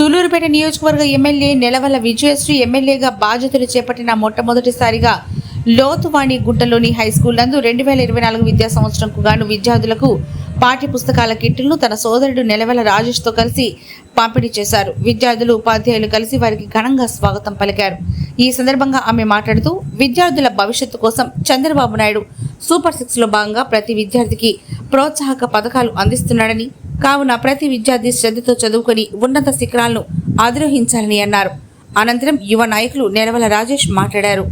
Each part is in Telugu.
సూలూరుపేట నియోజకవర్గ ఎమ్మెల్యే నెలవల విజయశ్రీ ఎమ్మెల్యేగా బాధ్యతలు చేపట్టిన మొట్టమొదటిసారిగా లోతువాణి గుంటలోని హై స్కూల్ నందు రెండు వేల ఇరవై నాలుగు విద్యా సంవత్సరంకు గాను విద్యార్థులకు పాఠ్య పుస్తకాల కిట్లను తన సోదరుడు నెలవల రాజేష్తో కలిసి పంపిణీ చేశారు. విద్యార్థులు ఉపాధ్యాయులు కలిసి వారికి ఘనంగా స్వాగతం పలికారు. ఈ సందర్భంగా ఆమె మాట్లాడుతూ విద్యార్థుల భవిష్యత్తు కోసం చంద్రబాబు నాయుడు సూపర్ సిక్స్లో భాగంగా ప్రతి విద్యార్థికి ప్రోత్సాహక పథకాలు అందిస్తున్నాడని కావున ప్రతి విద్యార్థి శ్రద్ధతో చదువుకొని ఉన్నత శిఖరాలను అధిరోహించాలని అన్నారు. అనంతరం యువ నాయకులు నెలవల రాజేష్ మాట్లాడారు.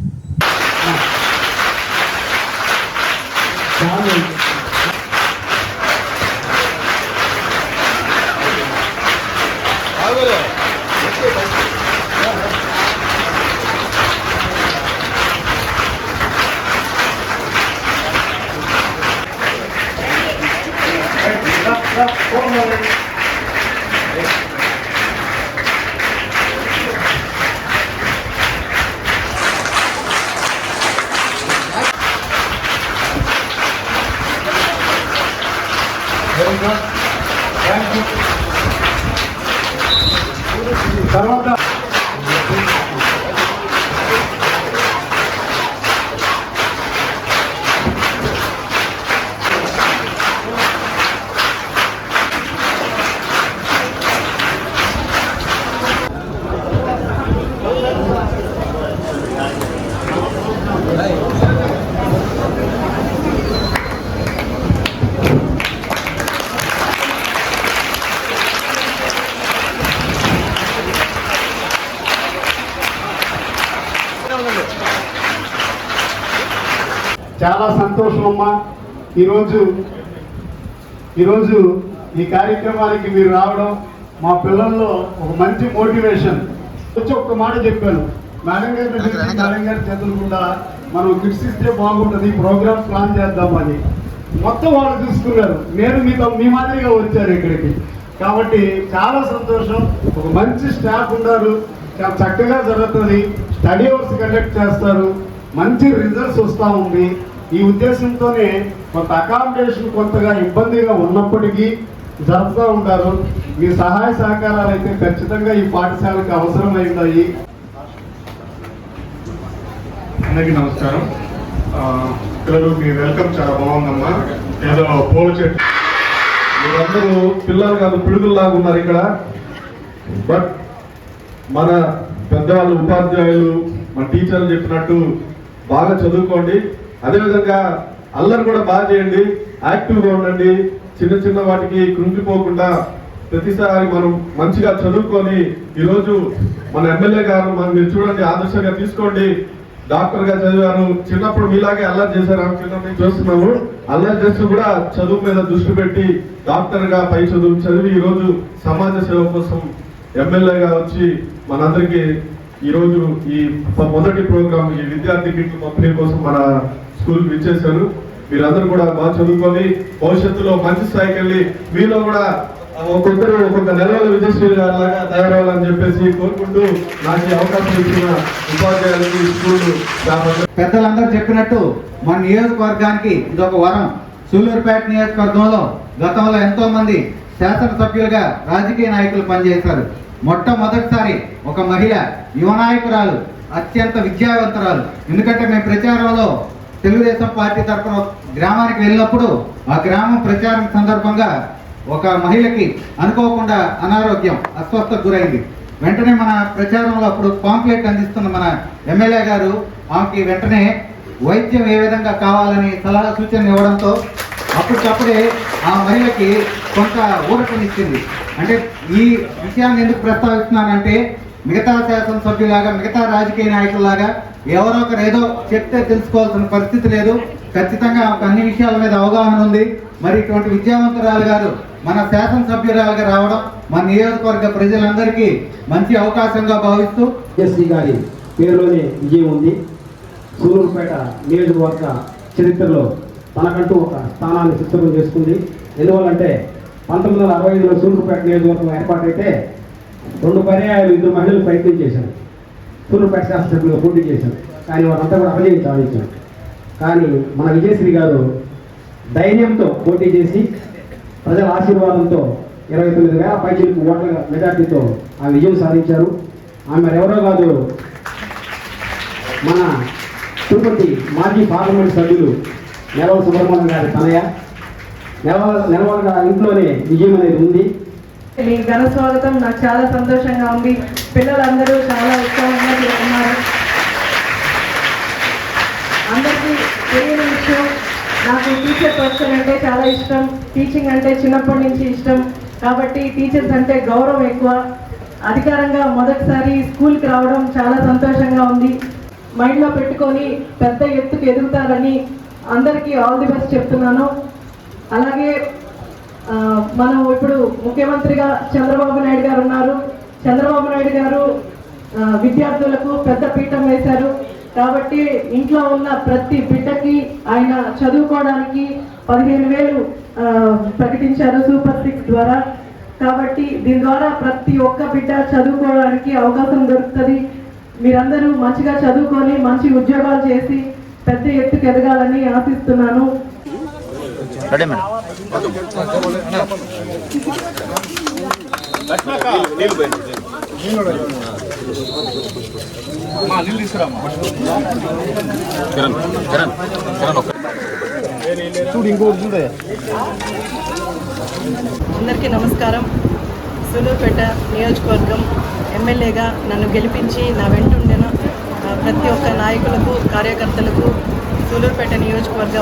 తర్వాత చాలా సంతోషం అమ్మా ఈరోజు ఈరోజు ఈ కార్యక్రమానికి మీరు రావడం మా పిల్లల్లో ఒక మంచి మోటివేషన్. వచ్చి ఒక్క మాట చెప్పాను. మేడం గారి మేడం గారి చేతులకుండా మనం గిఫ్ట్స్ ఇస్తే బాగుంటుంది ప్రోగ్రామ్ ప్లాన్ చేద్దామని. మొత్తం వాళ్ళు చూసుకున్నారు. నేను మీతో మీ మాదిరిగా వచ్చారు ఇక్కడికి. కాబట్టి చాలా సంతోషం. ఒక మంచి స్టాఫ్ ఉన్నారు. చాలా చక్కగా జరుగుతుంది. స్టడీ అవర్స్ కండక్ట్ చేస్తారు. మంచి రిజల్ట్స్ వస్తూ ఉంది. ఈ ఉద్దేశంతోనే కొంత అకామిడేషన్ కొంతగా ఇబ్బందిగా ఉన్నప్పటికీ జరుపుతూ ఉంటారు. మీ సహాయ సహకారాలు అయితే ఖచ్చితంగా ఈ పాఠశాలకు అవసరమైందాయి అందరికీ నమస్కారం. ఆ, పిల్లలు మీ వెల్కమ్ చాలా బాగుందమ్మా. ఏదో పూల చెట్టు. మీరందరూ పిల్లలు కాదు పిడుగుల్లాగా ఉన్నారు ఇక్కడ. బట్ మన పెద్దవాళ్ళు ఉపాధ్యాయులు మన టీచర్లు చెప్పినట్టు బాగా చదువుకోండి. అదేవిధంగా అల్లరి కూడా బాగా చేయండి. యాక్టివ్గా ఉండండి. చిన్న చిన్న వాటికి కృంగిపోకుండా ప్రతిసారి మనం మంచిగా చదువుకొని ఈరోజు మన ఎమ్మెల్యే గారు మనం మీరు చూడండి ఆదర్శంగా తీసుకోండి. డాక్టర్గా చదివారు. చిన్నప్పుడు మీలాగే అల్లరి చేశారు. అని చిన్నప్పుడు చూస్తున్నాము. అల్లరి చేస్తూ కూడా చదువు మీద దృష్టి పెట్టి డాక్టర్గా పై చదువు చదివి ఈ రోజు సమాజ సేవ కోసం ఎమ్మెల్యేగా వచ్చి మనందరికీ ఈరోజు ఈ మొదటి ప్రోగ్రామ్ ఈ విద్యార్థి కిట్లు పంపిణీ కోసం మన స్కూల్ ఇచ్చేశారు మీరందరూ కూడా బాగా చదువుకొని భవిష్యత్తులో మంచి స్థాయికి వెళ్ళి మీలో కూడా ఒక్కొక్కరు ఒక్కొక్క నెలలో విజయశ్రీ లాగా తయారవ్వాలని చెప్పేసి కోరుకుంటూ నాకు అవకాశం ఇచ్చిన ఉపాధ్యాయులకి స్కూల్ పెద్దలందరూ చెప్పినట్టు మన నియోజకవర్గానికి ఇది ఒక వరం. సూళ్ళూరుపేట నియోజకవర్గంలో గతంలో ఎంతో మంది శాసనసభ్యులుగా రాజకీయ నాయకులు పనిచేశారు. మొట్టమొదటిసారి ఒక మహిళ యువ నాయకురాలు అత్యంత విద్యావంతురాలు. ఎందుకంటే మేము ప్రచారంలో తెలుగుదేశం పార్టీ తరఫున గ్రామానికి వెళ్ళినప్పుడు ఆ గ్రామం ప్రచారం సందర్భంగా ఒక మహిళకి అనుకోకుండా అనారోగ్యం అస్వస్థకు గురైంది. వెంటనే మన ప్రచారంలో అప్పుడు పాంప్లెట్ అందిస్తున్న మన ఎమ్మెల్యే గారు ఆమెకి వెంటనే వైద్యం ఏ విధంగా కావాలని సలహా సూచనలు ఇవ్వడంతో అప్పటికప్పుడే ఆ మహిళకి కొంత ఊరటనిచ్చింది అంటే ఈ విషయాన్ని ఎందుకు ప్రస్తావిస్తున్నానంటే మిగతా శాసనసభ్యులాగా మిగతా రాజకీయ నాయకుల్లాగా ఎవరో ఒకరు ఏదో చెప్తే తెలుసుకోవాల్సిన పరిస్థితి లేదు. ఖచ్చితంగా అన్ని విషయాల మీద అవగాహన ఉంది. మరి ఇటువంటి విద్యావంతురాలు గారు మన శాసనసభ్యురాలుగా రావడం మన నియోజకవర్గ ప్రజలందరికీ మంచి అవకాశంగా భావిస్తూ ఎస్సీ గారి పేరులోనే విజయం ఉంది. సూలూరుపేట నియోజకవర్గ చరిత్రలో తనకంటూ ఒక స్థానాన్ని సిద్ధం చేసుకుంది. ఎందువల్లంటే పంతొమ్మిది వందల అరవై ఐదులో సూర్యుపేట నియోజకవర్గం ఏర్పాటైతే రెండు పర్యాయాలు ఇద్దరు మహిళలు ప్రయత్నం చేశారు. సూర్యుపేట శాసనసభ్యులుగా పోటీ చేశారు. కానీ వారంతా కూడా అపజయం సాధించారు కానీ మన విజయశ్రీ గారు ధైర్యంతో పోటీ చేసి ప్రజల ఆశీర్వాదంతో ఇరవై తొమ్మిది వేల పైచీలకు ఓట్ల మెజార్టీతో ఆ విజయం సాధించారు. ఆమె ఎవరో కాదు మన తిరుపతి మాజీ పార్లమెంట్ సభ్యులు నెలవ సుబ్రహ్మణ్యం గారి తనయ. నెలవ నెలవల గారి ఇంట్లోనే విజయం అనేది ఉంది. మీ ఘన స్వాగతం. నాకు చాలా సంతోషంగా ఉంది. పిల్లలందరూ చాలా ఉత్సాహంగా చేస్తున్నారు. అందరికీ తెలియని విషయం నాకు టీచర్ పర్సన్ అంటే చాలా ఇష్టం. టీచింగ్ అంటే చిన్నప్పటి నుంచి ఇష్టం. కాబట్టి టీచర్స్ అంటే గౌరవం ఎక్కువ. అధికారంగా మొదటిసారి స్కూల్కి రావడం చాలా సంతోషంగా ఉంది. మైండ్లో పెట్టుకొని పెద్ద ఎత్తుకు ఎదుగుతారని అందరికీ ఆల్ ది బెస్ట్ చెప్తున్నాను. అలాగే మనం ఇప్పుడు ముఖ్యమంత్రిగా చంద్రబాబు నాయుడు గారు ఉన్నారు. చంద్రబాబు నాయుడు గారు విద్యార్థులకు పెద్ద పీఠం వేశారు. కాబట్టి ఇంట్లో ఉన్న ప్రతి బిడ్డకి ఆయన చదువుకోవడానికి పదిహేను వేలు ప్రకటించారు సూపర్ సిక్స్ ద్వారా. కాబట్టి దీని ద్వారా ప్రతి ఒక్క బిడ్డ చదువుకోవడానికి అవకాశం దొరుకుతుంది. మీరందరూ మంచిగా చదువుకొని మంచి ఉద్యోగాలు చేసి పెద్ద ఎత్తుకు ఎదగాలని ఆశిస్తున్నాను. అందరికీ నమస్కారం. సులూరుపేట నియోజకవర్గం ఎమ్మెల్యేగా నన్ను గెలిపించి నా వెంటుండిన. ప్రతి ఒక్క నాయకులకు కార్యకర్తలకు సూలూరుపేట నియోజకవర్గ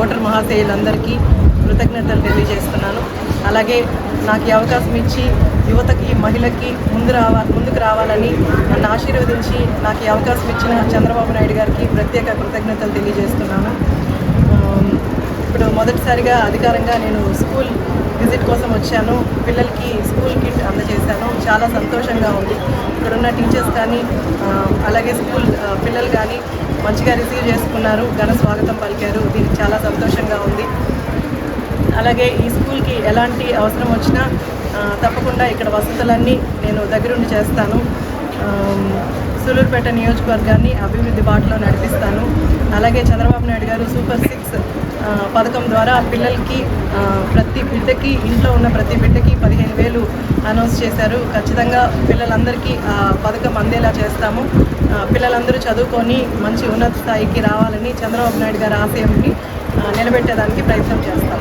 ఓటర్ మహాశయులందరికీ కృతజ్ఞతలు తెలియజేస్తున్నాను. అలాగే నాకు ఈ అవకాశం ఇచ్చి యువతకి మహిళకి ముందు రావా ముందుకు రావాలని నన్ను ఆశీర్వదించి నాకు ఈ అవకాశం ఇచ్చిన చంద్రబాబు నాయుడు గారికి ప్రత్యేక కృతజ్ఞతలు తెలియజేస్తున్నాను. ఇప్పుడు మొదటిసారిగా అధికారంగా నేను స్కూల్ విజిట్ కోసం వచ్చాను. పిల్లలకి స్కూల్ కిట్ అందజేశాను. చాలా సంతోషంగా ఉంది. ఇక్కడున్న టీచర్స్ కానీ అలాగే స్కూల్ పిల్లలు కానీ మంచిగా రిసీవ్ చేసుకున్నారు. ఘన స్వాగతం పలికారు. దీనికి చాలా సంతోషంగా ఉంది. అలాగే ఈ స్కూల్కి ఎలాంటి అవసరం వచ్చినా తప్పకుండా ఇక్కడ వసతులన్నీ నేను దగ్గరుండి చేస్తాను. సూలూరుపేట నియోజకవర్గాన్ని అభివృద్ధి బాటలో నడిపిస్తాను. అలాగే చంద్రబాబు నాయుడు గారు సూపర్ సిక్స్ పథకం ద్వారా పిల్లలకి ప్రతి బిడ్డకి ఇంట్లో ఉన్న ప్రతి బిడ్డకి పదిహేను వేలు అనౌన్స్ చేశారు. ఖచ్చితంగా పిల్లలందరికీ ఆ పథకం అందేలా చేస్తాము. పిల్లలందరూ చదువుకొని మంచి ఉన్నత స్థాయికి రావాలని చంద్రబాబు నాయుడు గారి ఆశయంని నిలబెట్టేదానికి ప్రయత్నం చేస్తాం.